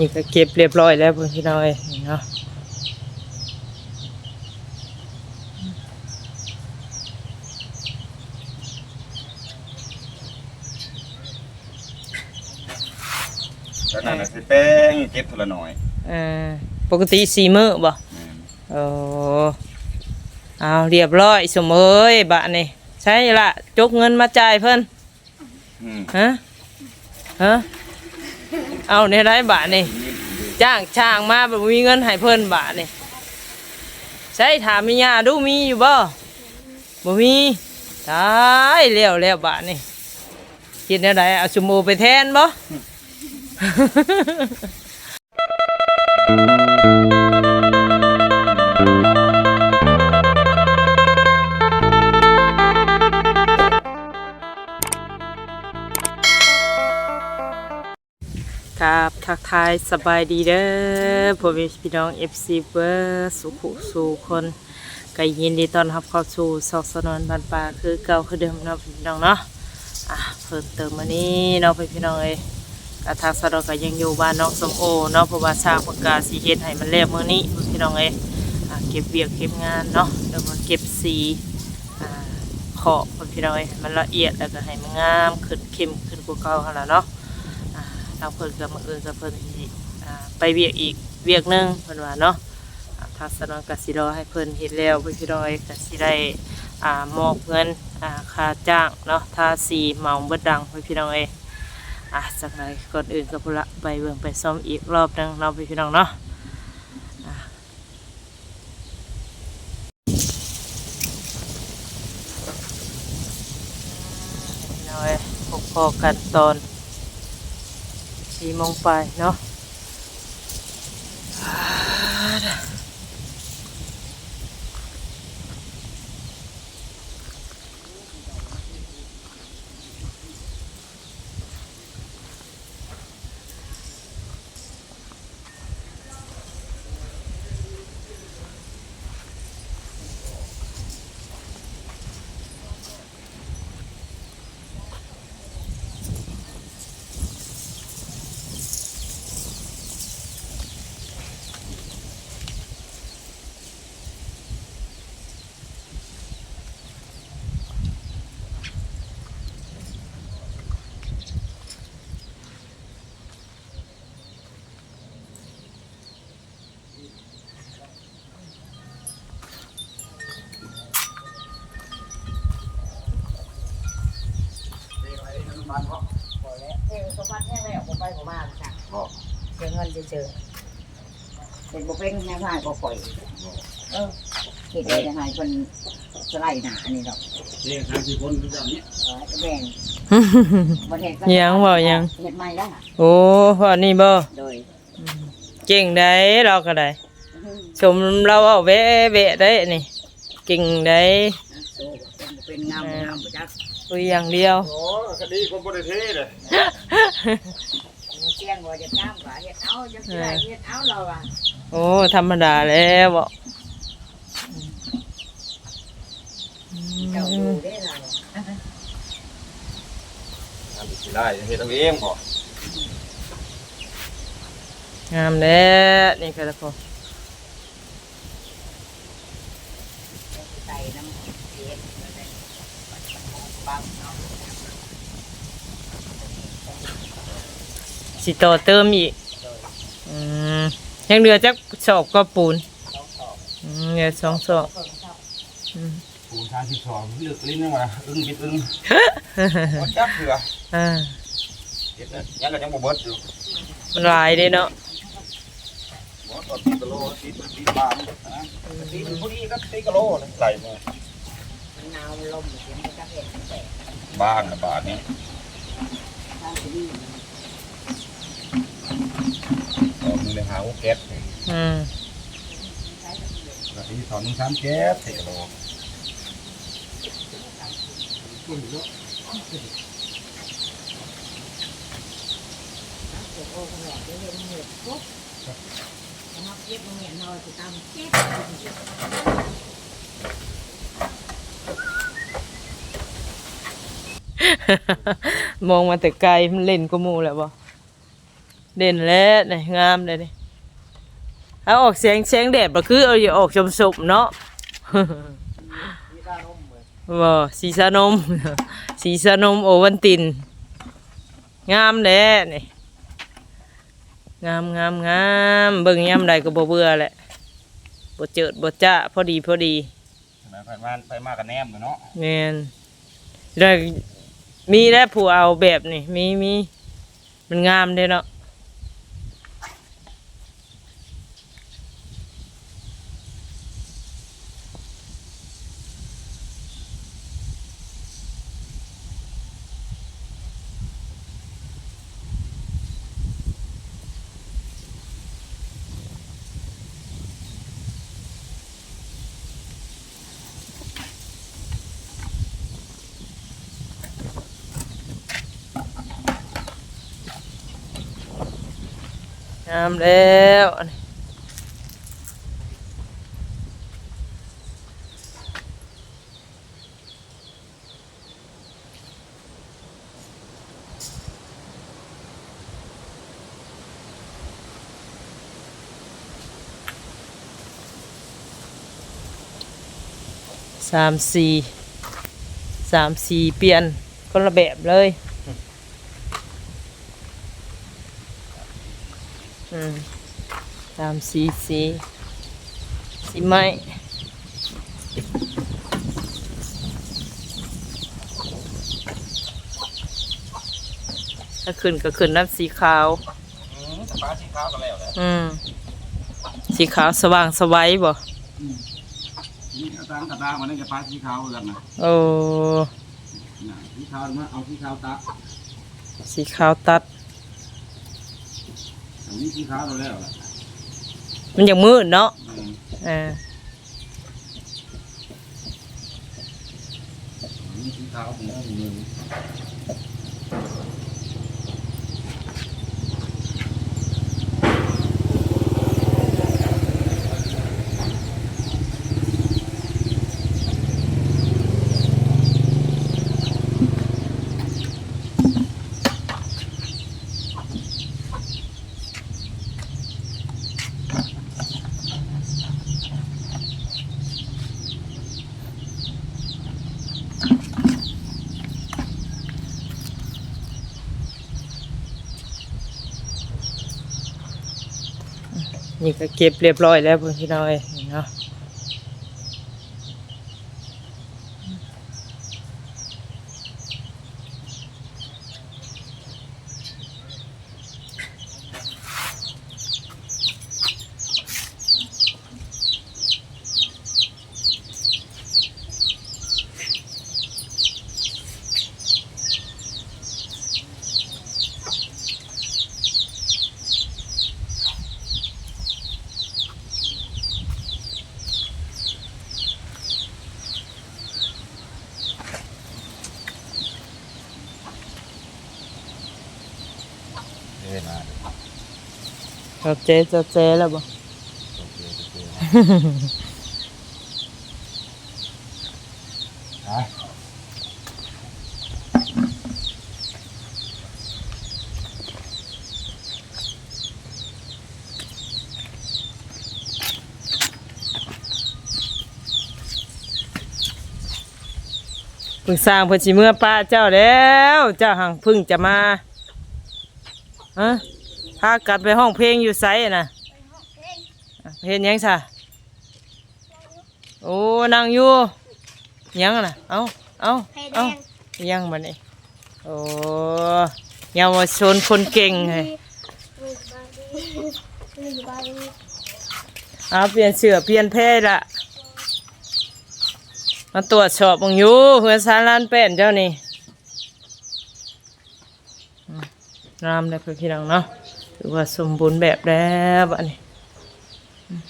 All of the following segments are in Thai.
นี่ก็เก็บเรียบร้อยแล้วพี่น้อยเนาะ ตอนนั้นน่ะสิแป้ง เก็บทีละหน่อยเอ่อปกติสี่มื้อบ่แม่นโอ้เอาเรียบร้อยสมเอ้ยบะนี่ใช่ละจกเงินมาจ่ายเพิ่นอืมฮะฮะเอาในไรบะนี่จ้างช่างมาแบบมีเงินให้เพิ่นบะนี่ใช่ถามมีญาดูมีอยู่บ่บ่มีตายแล้วแล้วบะนี่คิดในไรเอาสมโอไปแทนบ่ ครับทักทายสบายดีเด้อพ่อแม่พี่น้อง FC เบอร์สุขุสู่คนก็ยินดีต้อนรับเข้าสู่ซอกสนนบ้านป่าคือเก่าคือเดิมเนาะพี่น้องเนาะอะเพิ่มเติมมานี้เนาะพี่น้องเอ้ย กระทางสะดอกก็ยังอยู่บ้านน้องสมโอเนาะเพราะว่าสร้างประกาศสีเฮ็ดให้มันแล้วมื้อนี้พี่น้องเอ้ยอะเก็บเวียกเก็บงานเนาะแล้วก็เก็บสีขอบพี่น้องเอ้ยมันละเอียดแล้วก็ให้มันงามขึ้นเข้มขึ้นกว่าเก่าหั่นล่ะเนาะอ่าทางเพิ่นกับมืออื่นกับเพิ่นไปเวียกอีกเวียกหนึงเพิ่นว่าเนาะอ่าทางสนองกสิรอให้เพิ่นเฮ็ดแล้วพิ่นสิรอยกสิได้อ่ามอบเงินอ่าค่าจ้างเนาะทาสีเหมาเบิดดังพี่น้องเอ้ย อะจักหน่อยก่อนอื่นก็พุละไปเบิ่งไปซ่อมอีกรอบนึงเนาะพี่น้องเนาะอะน้อยพบพอกันตอนสี่โมงไปเนาะ เสียเงินเจอเป็นบุเป็นแม่พายก็ปล่อยเออเห็ดได้ยังไงคนสไลด์หนาอันนี้ดอกนี่ทางที่คนรู้จักเนี่ยเออแบ่งบนเห็ดก็ยังบ่ยัง เห็ดใหม่แล้วค่ะโอ้พอนี่บ่โดยเก่งได้เราก็ได้ชมเราเอาแวะแวะได้นี่เก่งได้โซ่เป็นบ่เป็นงามงามประจักษ์ คุยอย่างเดียว โอ้คดีคนบริเทศเลยเตียงบ่จะงามกว่าเห็ดเอาจะสิได้เห็ดเอาเราอะโอ้ธรรมดาแล้วบ่เจ้าดูได้เราทำสิได้เฮ็ดเอาเองพองามแล้วนี่ก็แล้วพอใส่น้ำเห็ดปังเนาะ สิต่อเติมอีกอืมยังเหลือจักสอบก็ปูนอืมเหลือสองสอบอืมปูนทางที่สองเลือกลิ้นนั่นว่าอึ้งบิดอึ้งบ่จักเถื่ออ่าเฮ็ดเนี่ยยังก็ยังบ่เบิดอยู่มันหลายเด้เนาะบ่ตอนตีกะโลตีตีบานนะตีผู้ดีก็ตีกะโลเลยไหลมามั นาวมันลมเสียงมันะเห็นแตกบ้านน่ะบาทนี้ทางที่นี่ตอนนึงเลยหาว่าแก๊สอืมนาทีสองนึงสามแก๊สตีกะโลโอ้แหวนเดี๋ยวเห็นเหตุปุ๊บแล้วมาเก็บเหม็นเราจะตามเก็บ มองมาแต่ไกลมันเล่นก็มูแหล้วบ่เด่นแล้วนี่งามเลยนี่เอาออกเสียงเสียงแดดบ่คือเอาอย่าออกชมๆเนาะบ่สีสานมสีสานมโอวันติน งามแหละนี่งามงามงามเบิ่งยามใดก็บ่เบื่อแหละบ่เจิดบ่จ้าพอดีพอดีไปมาไปมากันแนมกันเนาะแม่นแล้ว มีแล้วผู้เอาแบบนี่มีมีมันงามเด้เนาะามแล้วสามสี่สามสี่เปลี่ยนคนละแบบเลย อืม สามสีสีสีไม้ถ้าขึ้นก็ขึ้นน้ำสีขาว อืมแต่ฟ้าสีขาวกันแล้วแหละอืม สีขาวสว่างสวัยบ่นี่อาจารย์กระดาษมันนี่จะฟ้าสีขาวกันนะโอ้น่ะสีขาวมาเอาสีขาวตาสีขาวตัดอันนี้สีขาวเราแล้วล่ะ มันยังมืดเนาะอืมเอออันนี้สีขาวผมเอามื นี่ก็เก็บเรียบร้อยแล้วเพื่อนพี่น้อยนี่เนาะ จ๊จะเจ๊แล้วบ่พิ่งสร้างเพิ่นสิเมื่อป้าเจ้าแล้ว เจ้าหังพึ่งจะมาฮะ พากัดไปห้องเพลงอยู่ไสน่ะอะเห็นยังซะโอ้นั่งอยู่ยังน่ะเอาเอาเอายังบัดนี้โอ้เยาวชนคนเก่งให้เอาเปลี่ยนเสื้อเปลี่ยนเพศละมาตรวจสอบมึงอยู่เพื่อนสารลานเป็นเจ้านี่อืมงามเลยเพื่อนพี่น้องเนาะ ถือว่าสมบูรณ์แบบแล้วบัดนี้อืม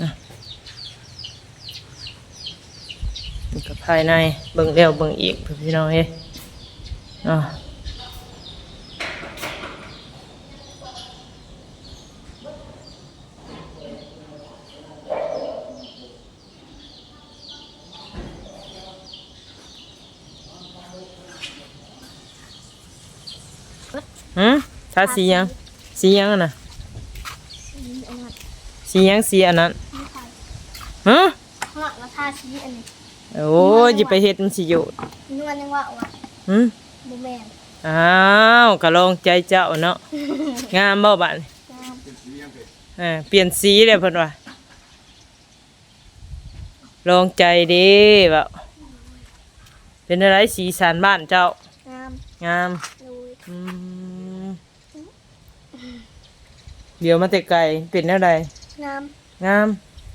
อะนี่ก็ภายในเบิ่งแล้วเบิ่งอีกพี่น้องเอ้ยเนา สีหยังสีหยังอะน่ะสีหยังสีอันนั้นฮะข้างหลังก็ทาชี้อันนี้โอ้ยอย่าไปเฮ็ดมันสิอยู่นวลยังว่าว่าหืมบูแมนอ้าวก็ลองใจเจ้าเนาะงามบ่บัดนี้งามเออเปลี่ยนสีเลยเพิ่นว่าลองใจเดีแบบเป็นอะไรสีสันบ้านเจ้างามงาม ดู อืม เดี๋ยวมาแต่ไกลเป็นอะไรงามงาม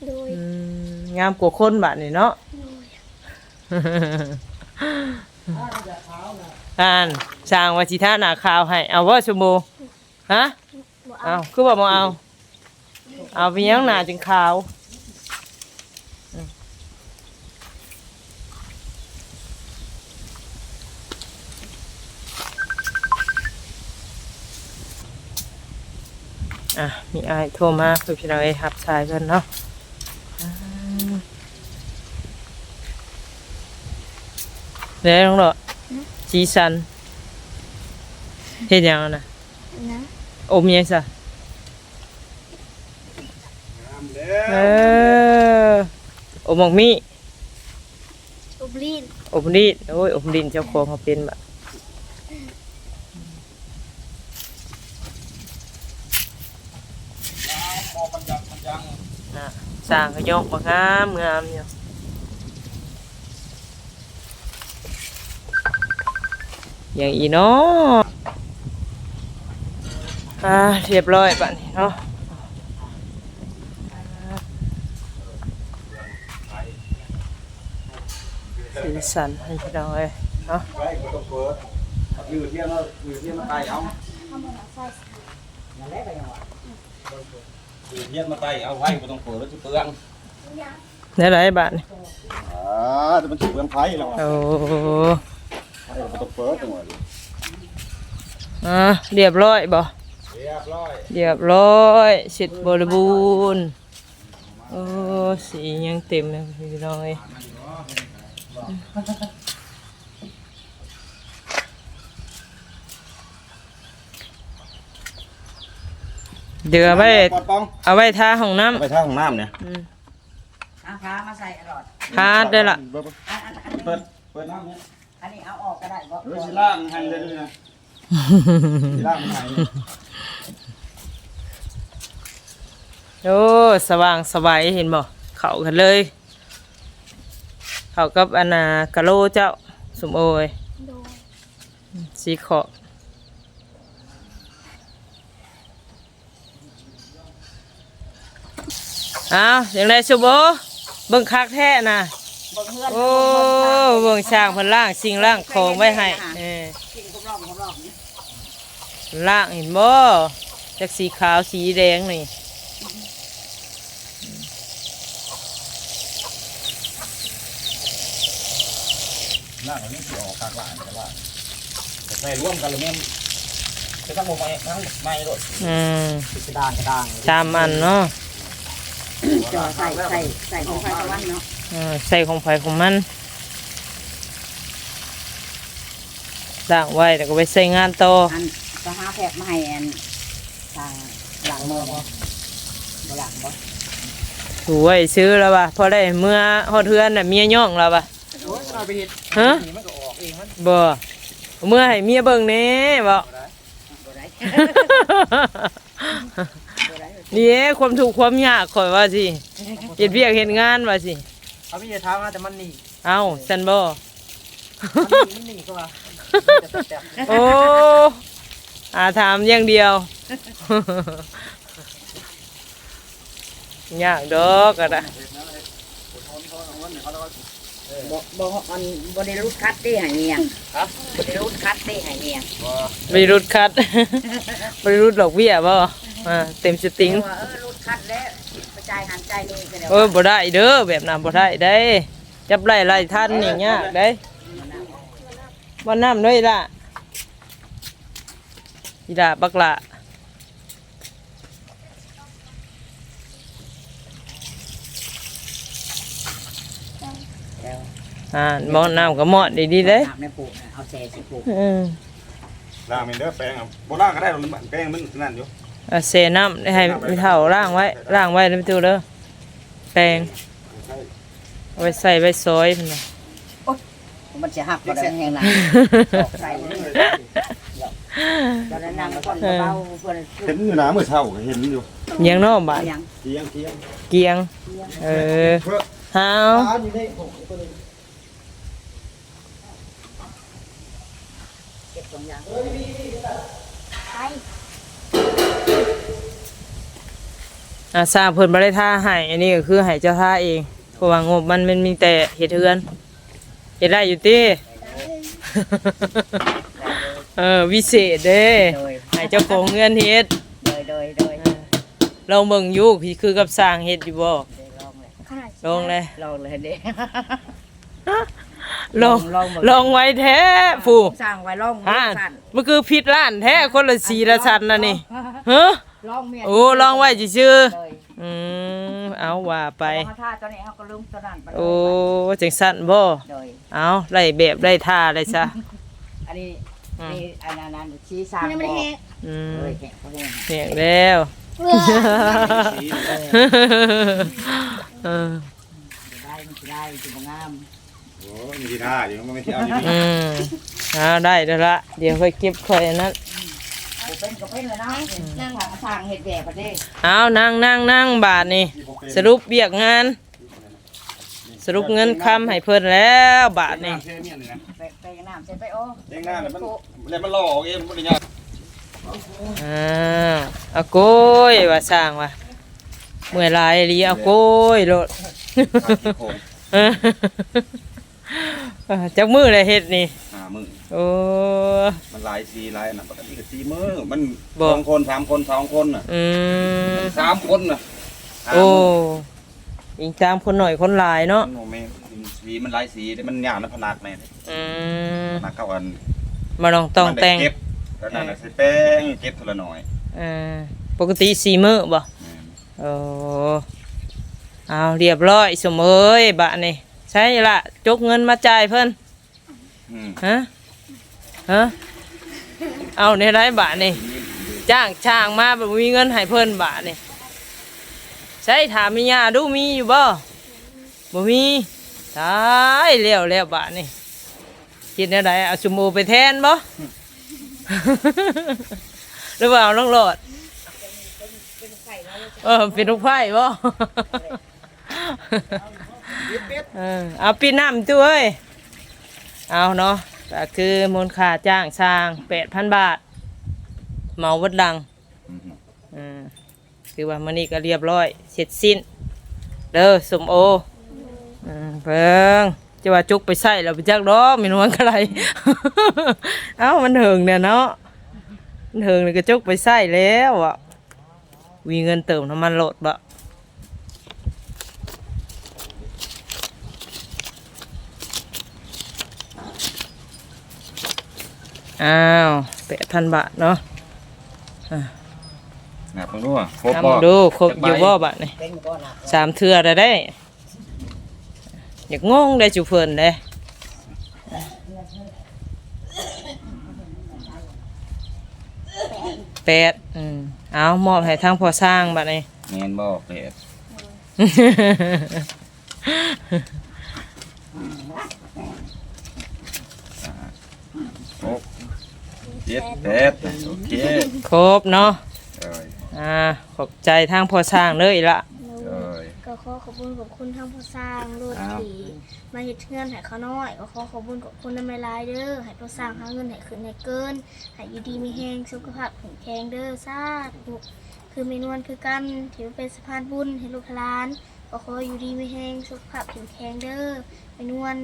ดูอืมงามกว่าคนบัดนี่เนาะอ่านสร้างวัชิท่าหนาขาวให้ เอาว่าชมโบฮะ บ่เอาเอาคือบอกมาเอา เอาไปยังหนาจึงขาว อะมีไอายโทรมาคือพี่เราไอ้หับสายกันเนาะอ่าเดี๋ยวน้องดอกจีสันเฮ็ดหยังอะนะนะอมยังซะเอออมหมกมีอุบลีนอมดินโอ้ยอมดินเจ้าของเขาเป็นแบบน่ะ สร้างก็ยกมางามงามอยู่อย่างอีเนาะอ่าเรียบร้อยบัดนี้เนาะสีสันให้พี่น้องเลยเนาะอยู่เที่ยงแล้วอยู่เที่ยงมาไต่เอา เที่ยงมาไต่เอาไว้ก็ต้องเปิดแล้วจะเปลืองได้ไรบ้านอ่าจะมันจะเปลืองไฟแล้วอะโอ้ไฟก็ต้องเปิดจังหวะนี้อะเรียบร้อยบ่เรียบร้อยเรียบร้อยเสร็จบริบูรณ์โอ้สียังเต็มเลยพี่น้องเอ้ย เดี๋ยวเอาไว้ปอดปองเอาไว้ทาห้องน้ไปทางของน้ำเนี่ยำอืมเอาพามาใส่อร่อยทาได้ละเปิดอันอันอันเปิดเปิดน้ำเนี่ยอันนี้เอาออกก็ได้บ่เดี๋ยวสิล่างให้เลยด้วยนะสิล่างให้เนี่ยโอ้สว่างสบายเห็นบ่เข้ากันเลย เข้ากับอันนากะโลเจ้าสมโอยดูสีขอ อ้าวอย่างไรสุโบเบิ่งคักแท้น่ะเบิ่งเฮือนโอ้เบิ่งช่างเพิ่นล่างสิ่งล่างของไว้ให้เออกินครบรอบครบรอบนี่ล่างเห็นบ่จากสีขาวสีแดงนี่ล่างอันนี้สิออกข้างล่างแต่ว่าแต่ใส่ร่วมกันเลยแม่นจะทั้งหมดไม้ทั้งไม้ด้วยอืมกระด้างกระด้างชามอันเนาะ จอใส่ใส่ใส่ของไฟตะวันเนาะเออใส่ของไผของมันล่างไว้แล้วก็ไปใส่งานต่ออันก็หาแพกมาให้อันทางหลังมือบ่บ่หลังบ่ถูไว้ซื้อแล้วว่ะพอได้เมื่อฮอดเทือนน่ะเมียย่องแล้วว่ะโอ้ยเอาไปเห็ดฮะนี่มันก็ออกเองมันบ่เมื่อให้เมียเบิ่งแหน่บ่บ่ได้ บ่ได้นี่เอ้ความถูกข์ความยากข่อยว่าสิเฮ็ดเวียกเฮ็ดงานว่าสิเอาพี่จะท้ามาแต่มันหนีเอ้าซั่นบ่มันหนีก็ว่าโอ้อาถามอย่างเดียวยากดอกอะนะบ่บ่อันบ่ได้รูดคัดได้ให้เมียบ่ได้รูดคัดได้ให้เมียบริรุดคัดบริรุดดอกเบี้ยบ่ อ่าเต็มสติงว่าเออรูดคัดแล้วกระจายหันใจนี่ก็แล้วเออบ่ได้เด้อแบบนั้นบ่ได้ได้ใจจับไล่ไล่ทันนี่ยากได้บ่น้ำด้วยล่ะอีด่าบักละแล้วอ่าบ่น้ำก็เหมาะดีๆเด้น้ำในปลูกน่ะเอาแซ่สิปลูกอืมล่างมันเด้อแปลงอะบ่ล่างก็ได้หรอกแปลงมันนั่นอยู่ อะเสน้ำให้มีเท่าล่างไว้ล่างไว้แล้วไปดูเด้อแปลงเอาไว้ใส่ไว้ซอยพุ่นน่ะ มันจะหักบ่ได้แห้งหนาออกใส่ตอนนั้นนางคนเบาเพิ่นเห็นอยู่นะเมื่อเช้าก็เห็นอยู่เยังนอกบาดยังเกียงเกียงเกียง เออเพื่อหาวอยู่ในผมตัวนึงเก็บสองอย่าง อ่าทราบเพิ่นบ่ได้ท่าให้อันนี้ก็คือให้เจ้าท่าเองเพราะว่างบมันมันมีแต่เฮ็ดเฮือนเฮ็ดได้อยู่ติ เออวิเศษเด้โดยให้เจ้าของเงินเฮ็ดโดยโดยโดยลองเบิ่งอยู่พี่คือกับสร้างเฮ็ดอยู่บ่ลองเลยขนาดลองเลยลองเลยเด้ ลองลองเบิ่ง ลองไว้แท้ผู้สร้างไว้ลองอ่าสั่นมันคือผิดร้านแท้คนละสีละชั้นน่ะนี่ฮะ ลองเมียโอ้ลองไว้ซื่อเลยๆอืมเอาว่าไปพอท่าตอนนี้เขาก็ลืมตอนนั้นไปเลยโอ้จังสั่นบ่โดยเอาไล่แบบไล่ท่าเลยซะ อันนี้อืม นี่อันนั้นอันนั้นชี้สร้างมันยังไม่ได้แห้งอืมเลยแข็งเขาแห้งเหียงแล้วเบื่อเออได้มันสิได้มันสิบ่งามโอ้ยมีที่ท่าอยู่มันไม่ใช่เอาอยู่อืมเอาได้แล้วละเดี๋ยวค่อยเก็บค่อยอันนั้นบ่ เป็นก็เป็นแล้วนะนั่งทางเฮ็ดแบบประเด้เอานั่งนั่งนั่งบาทนี่สรุปเบียกงาน สรุปเงินคำให้เพิ่นแล้วบาทนี่เท่เนี่ยนี่นะไปไปกันน้ำใส่ไปโอ้เด้งหน้าเนี่ยมันแล้วมันหล่อเองมันบ่ได้ยากอ่าเอาโกยว่าสร้างว่าเมื่อยหลายอีหลีเอาโกยโลดโคงเออจักมือเลยเฮ็ดนี่หามึง โอ้ มันหลายสีหลายน่ะปกติก็สีมือมันบ่ สองคนสามคนสองคนน่ะอืมสามคนน่ะหาโอ้มึงยิงตามคนหน่อยคนหลายเนาะมันโมเมนสีมันหลายสีแต่มันยาวนะพนักแม่นอืมพนักเข้ากันมาลองต้องมันได้แต่งเก็บแล้วนั่นน่ะใส่แป้งเก็บทีละหน่อยเออปกติสี่มื้อบ่แม่นโอ้เอาเรียบร้อยสมเอ้ยบะนี่ใช่ละจกเงินมาจ่ายเพิ่นอืมฮะ ฮะเอาในไรบะนี่จ้างช่างมาแบบมีเงินให้เพิ่นบะนี่ใช่ถามมีญาดูมีอยู่บ่บ่มีตายแล้วแล้วบะนี่คิดแนวใดเอาสมโอไปแทนบ่หรือว่าเอาน้องโหลดเออเป็นลูกไผ่บ่เออเอาปีน้ำตัวเอ้ยเอาเนาะ ก็คือมูลค่าจ้างสร้างแปดพันบาทเหมาวัดดังอืมอืมคือว่ามันนี่ก็เรียบร้อย เสร็จสิ้น เด้อสมโออืมเพิ่งจะว่าจุกไปใส่แล้วไปจักดอกมีนวลกระไร เอ้ามันเหิงเนี่ยเนาะมันเหิงเลยก็จุกไปใส่แล้วอะวีเงินเติมน้ำมันโหลดบะ อ้าวแปดพันบาทเนาะนับมึงดูอะครบทบ่ำดูครบอยู่บ่บาทนี่เป็นก็หนักสามเทื่อได้ได้ อยากงงได้จุเพิ่นได้แปดอืมเอามอบให้ทางพอสร้างบัดนี้แม่นบ่เป็ด ครบเจ็ดแปดโอเคครบเนาะเอ้ยอ่าขอบใจทางพอสร้างเลยละเอ้ยก็ขอขอบคุณขอบคุณทั้งผู้สร้างรถครับที่มาเฮ็ดเทือนให้เขาน้อย ก็ขอขอบคุณขอบคุณน้ำไม่ลายเด้อให้ผู้สร้างหาเงินให้ขึ้นให้เกินให้อยู่ดีมีแฮงสุขภาพแข็งแรงเด้อสาธุคือเมนวนคือกันถือเป็นสะพานบุญให้ลูกหลานก็ขออยู่ดีมีแฮงสุขภาพแข็งแรงเด้อเมนวน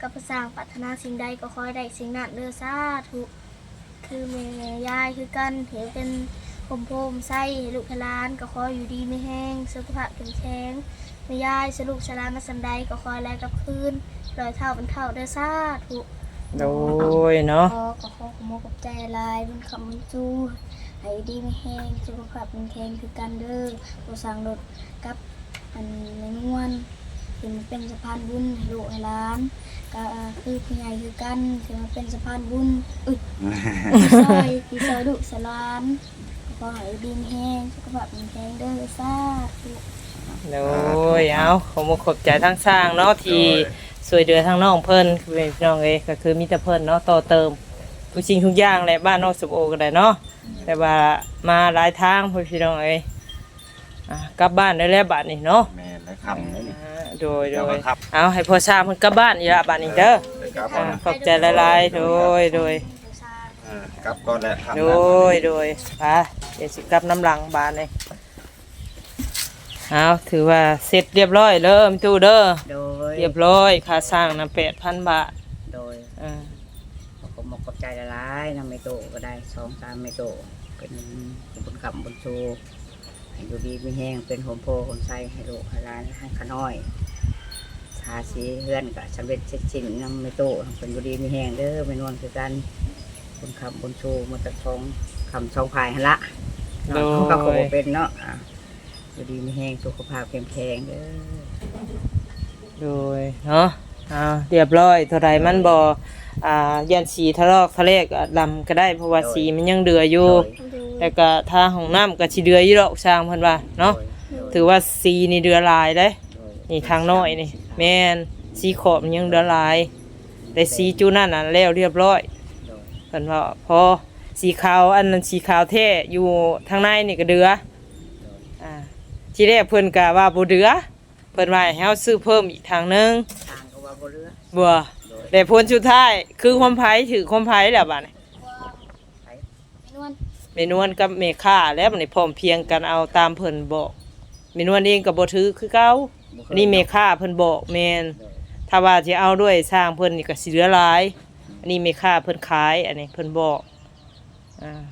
กับผู้สร้างปรารถนาสิ่งใดก็ขอให้ได้สิ่งนั้นเด้อสาธุคือแม่ยายคือกันถือเป็นผมโพมไส้ให้ลูกให้หลานก็ขออยู่ดีไม่แห้งสุขภาพแข็งแรงไม่ยายสรุปชนะมาสันใดก็คอยแลกกับคืนลอยเท่าเป็นเท่าเด้อซาถูกโดยเนาะขอขอขอขโมยกับใจลายมันคำมันจูให้ดีไม่แห้งสุขภาพมันแข็งคือกันเด้อตัวสั่งรถกับอันในนวลถึงมันเป็นสะพานบุญให้ลูกให้หล้าน ก็คือผู้ใหญ่คือกันถึงมันเป็นสะพานบุญอุ้ยพี่ซอยพี่ซอยลูกสลานขอให้ดีไม่แห้งสุขภาพมันแข็งเด้อซาธุโดยเอาขอมขอบใจทั้งสร้างเนาะที่สวยเดือทั้งน้องเพิ่นคือเป็นพี่น้องเอยก็คือมีแต่เพิ่นเนาะต่อเติมทุกสิ่งทุกอย่างแหละบ้านนอกสุโอก็ได้เนาะแต่ว่ามาหลายทางพ่อพี่น้องเอยอะกลับบ้านได้แล้วบัดนี้เนาะแม่และคำเลยนี่อ่า โดยโดเดี๋ยวยมาครับเอาให้พ่อชามเพิ่นกลับบ้านอีกละบัดนี้เด้อเดี๋ยวกลับก่อ่าอนนะขอบใจหลายๆโดยโดยอ่ากลับก่อนแหละครับโดยโดยไปเดี๋ยวสิกลับน้ำหลังบานเลยเอาถือว่าเสร็จเรียบร้อยเด้อมิตู้เด้อโดยเรียบร้อยค่าสร้างนะแปดพันบาทโดยอ่าผมมกกับใจละลายนำไม่โตก็ได้สองสามไม่โตเป็นบุญกรรมบุญชูให้อยู่ดีไม่แห้งเป็นโฮมโพคนใส่ให้ลูกให้ร้านให้ขาน้อย ทาสีเฮือนกับสำเร็จเสร็จสิ้นนำไม่โตเป็นอยู่ดีไม่แห้งเด้อไม่นวลคือกันบุญคำบุญชูมาจากทองคำช่องพายหันละเนาะเขาก็คงเป็นเนาะอะอยู่ดีไม่แห้งสุขภาพเข้มแข็งเด้อโดยเนาะเอาเรียบร้อยเท่าไรมันบออ่ายันสีทะลอกทะเลกอะดำก็ได้เพราะว่าสีมันยังเดืออยู่ แต่ก็ถ้าห้องน้ำก็สิเดืออยู่ดอกช่างเพิ่นว่าเนาะถือว่าสีนี่เดือหลายเด้นี่ทางน้อยนี่ แม่นสีขอบมันยังเดือดลาย แต่สีจูนั่นน่ะแล้วเรียบร้อยเพิ่นว่าพอสีขาวอันนั้นสีขาวแท้อยู่ทางในนี่ก็เดืออ่าทีแรกเพิ่นก็ว่าบ่เดือเพิ่นว่าให้เฮาซื้อเพิ่มอีกทางหนึงทางก็ว่าบ่เรือบ่แต่ผลสุดท้ายคือความไผถือความไผแล้วบัดนี้ไม่นวลเมนวนกับเมค่าแล้วบัดนี้พร้อมเพรียงกันเอาตามเพิ่นบอกเมนวนเองก็บ่ถือคือเก่า อันนี้เมค่าเพิ่นบอกแม่นถ้าว่าจะเอาด้วยสร้างเพิ่นนี่ก็สิเหลือหลาย อันนี้ไม่ค่าเพิ่นขาย อันนี้เพิ่นบอกอ่า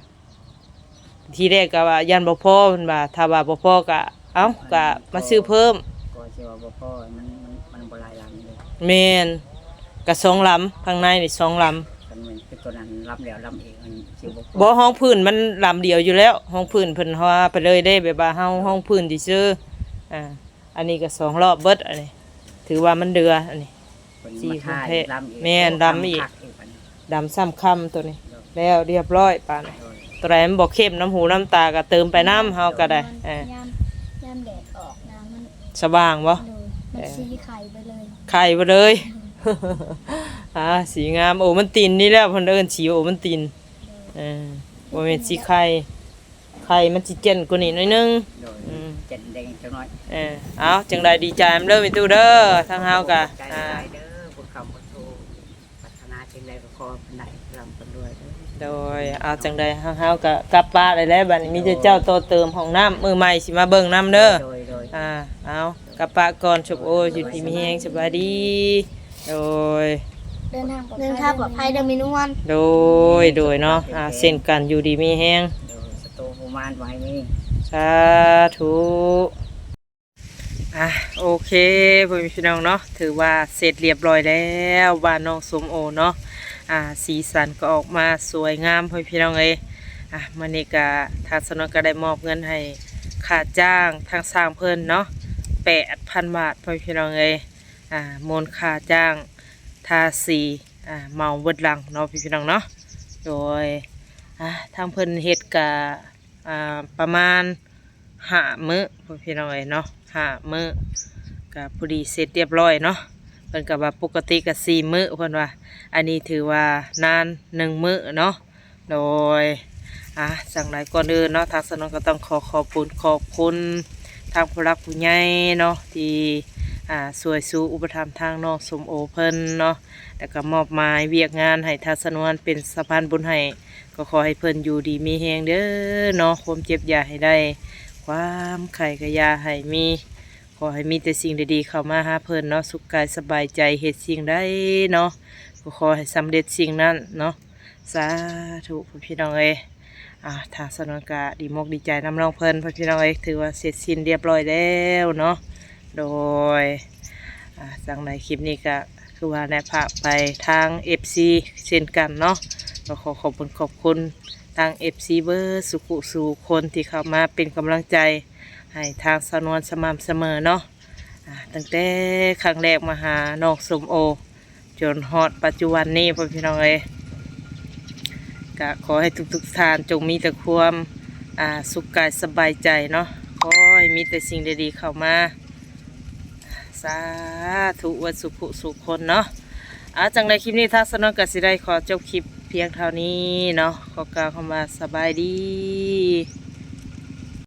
ทีแรกก็ว่ายันบ่พอเพิ่นว่าถ้าว่าบ่พอก็เอ้าก็มาซื้อเพิ่มก็เชื่อว่าบ่พ่อมันมันมันบ่หลายหลังเลยแม่นก็สองลำข้างในนี่สองลกันมันเป็นตัวนั้นรับแล้วรับเองมันสิบ่ำบ่ห้องพื้นมันลำเดียวอยู่แล้ว ห้องพื้นเพิ่นเฮาว่าไปเลยได้แบบว่าเฮาห้องพื้นที่ซื้ออ่า อันนี้ก็สองรอบเบิดอันนี้ ถือว่ามันเดืออันนี้เป็นสี่มาท่าประเภทลำอีกแม่นลำอีกคัอีกอันนี้ดำซ้ำค่ำตัวนี้ แล้วเรียบร้อยปานนี้โดยตัวไหนมันบอกเข้มน้ำหูน้ำตาก็เติมไปน้ำเฮาก็ได้เออยามยามแดดออกน้ำมันสว่างบ่โดยมันสีไข่ไปเลยไข่ไปเลยอ่าสีงามโอ้มันตินนี่แล้วเพิ่นเอิ้นสีโอ้มันตินเออบ่แม่นสีไข่ไข่มันสิเจนกว่านี้หน่อยนึงโดยอืมเจ็ดแดงจังน้อยเออเอาจังไดดีใจนำเด้อมีตู้เด้อทางเฮาก็ใจอ่าหลายเด้อบุญคำบุญโทพัฒนาสิ่งใดก็ขอเพิ่นได้ลำเพิ่นด้วยเด้อโดยเอาจังไดทางเฮาก็กลับบ้านได้แล้วบัดนี้มีแต่เจ้าโตเติมห้องน้ำมือใหม่สิมาเบิ่งน้ำเด้อโดยโดยอ่าเอากลับปะก่อนชบโออยู่ที่มีแหงสบายดี โดย เดินทางปลอดภัย เดินทางปลอดภัยเดินไม่นวลโดย โดยเนาะอ่าเส้นกันอยู่ดีมีแหงโดยสตูภูมานไว้มี สาธุอะโอเคพ่อแม่พี่น้องเนาะถือว่าเสร็จเรียบร้อยแล้วบ้านน้องสมโอเนาะอ่าสีสันก็ออกมาสวยงามพ่อพี่น้องเอ้อะมันนี่ก็ทางสนนก็ได้มอบเงินให้ค่าจ้างทางสร้างเพิ่นเนาะแปดพันบาทพ่อพี่น้องเอ้อ่ามูลค่าจ้างทาสีอ่าเมาเบิดหลังเนาะพี่พี่น้องเนาะโดยอ่าทางเพิ่นเฮ็ดกะ อ่าประมาณห้ามื้อพี่น้องเอ้ยเนาะห้ามื้อกะพอดีเสร็จเรียบร้อยเนาะเพิ่นก็ว่าปกติก็สี่มื้อเพิ่นว่า อันนี้ถือว่านานหนึ่งมื้อเนาะโดยอะสั่งหลายก่อนอื่นเนาะทางสนองก็ต้องขอขอบคุณขอบคุณทางผู้รักผู้ใหญ่เนาะที่อ่าสวยสู่อุปถัมภ์ทางนอกสมโอเพิ่นเนาะแล้วก็มอบหมายเวียกงานให้ทัศนวนเป็นสะพานบุญให้ ก็ขอให้เพิ่นอยู่ดีมีแฮงเด้อเนาะความเจ็บอย่าให้ได้ ความไข่ก็อย่าให้มี ขอให้มีแต่สิ่งดีๆเข้ามาหาเพิ่นเนาะสุขกายสบายใจเฮ็ดสิ่งใดเนาะก็ขอให้สำเร็จสิ่งนั้นเนาะสาธุพี่น้องเอ้อ่าทางสนกะดีมกดีใจนำน้องเพิ่นพี่น้องเอ้ถือว่าเสร็จสิ้นเรียบร้อยแล้วเนาะโดยอ่าจังในคลิปนี้ก็คือว่าได้พาไปทาง FC เช่นกันเนาะ ก็ขอขอบคุณขอบคุณทาง FC เบอร์สุขุสู่คนที่เข้ามาเป็นกำลังใจ ให้ทางสนวนสม่ำเสมอเนาะตั้งแต่ครั้งแรกมาหาน้องสมโอ จนฮอดปัจจุบันนี้พ่อพี่น้องเอ้ยก็ขอให้ทุกๆท่านจงมีแต่ความสุขกายสบายใจเนาะขอให้มีแต่สิ่งดีๆเข้ามาสาธุวัดสุขุสุขคนเนาะอาจังในคลิปนี้ทักษณกสิได้ขอจบคลิป พียงเท่านี้เนาะขอกล่าวคำว่าสบายดี